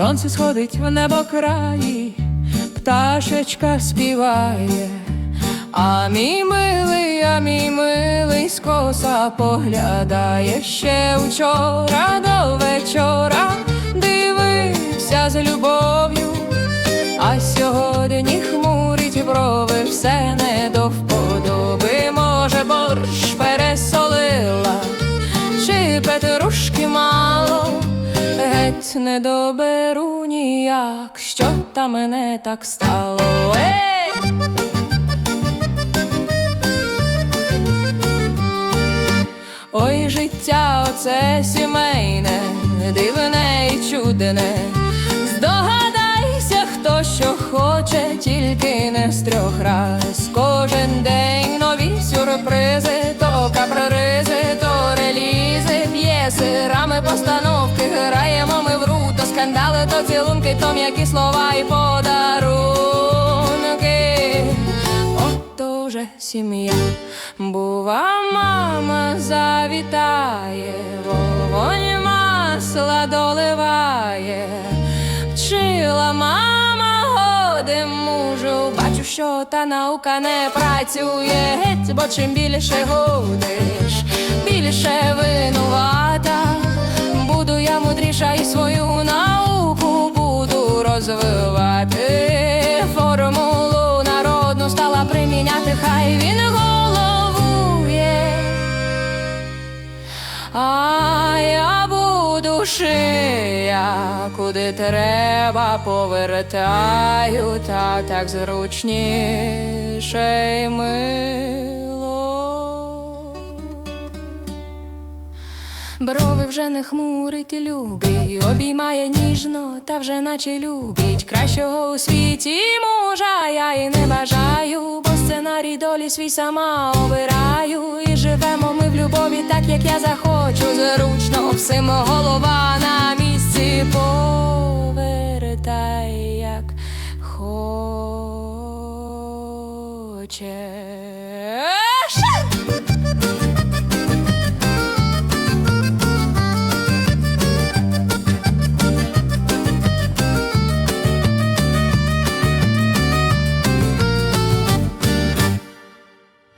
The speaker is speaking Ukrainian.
сонце сходить в небо краї, пташечка співає, а мій милий, а мій милий скоса поглядає ще вчора до вечора, дивився з любов'ю, а сьогодні хмурить брови, все не геть не доберу ніяк, що там мене так стало. Ей! Ой, життя, оце сімейне, дивне і чудне. Здогадайся, хто що хоче, тільки не з трьох раз. Кожен день нові сюрпризи, то капризи, то релізи, п'єси, рами, постановки, скандали, то цілунки, то м'які слова і подарунки. Ото вже сім'я, бува, мама завітає, вогонь масла доливає, вчила мама годи мужу, бачу, що та наука не працює, геть, бо чим більше годиш, більше винувата. Розвивати. Формулу народну стала приміняти, хай він головує. А я буду шия, куди треба повертаю, та так зручніше й мило. Брови вже не хмурить і любить, обіймає ніжно, та вже наче любить. Кращого у світі мужа я і не бажаю, бо сценарій долі свій сама обираю. І живемо ми в любові, так як я захочу. Зручно всім голова на місці повертай, як хоче.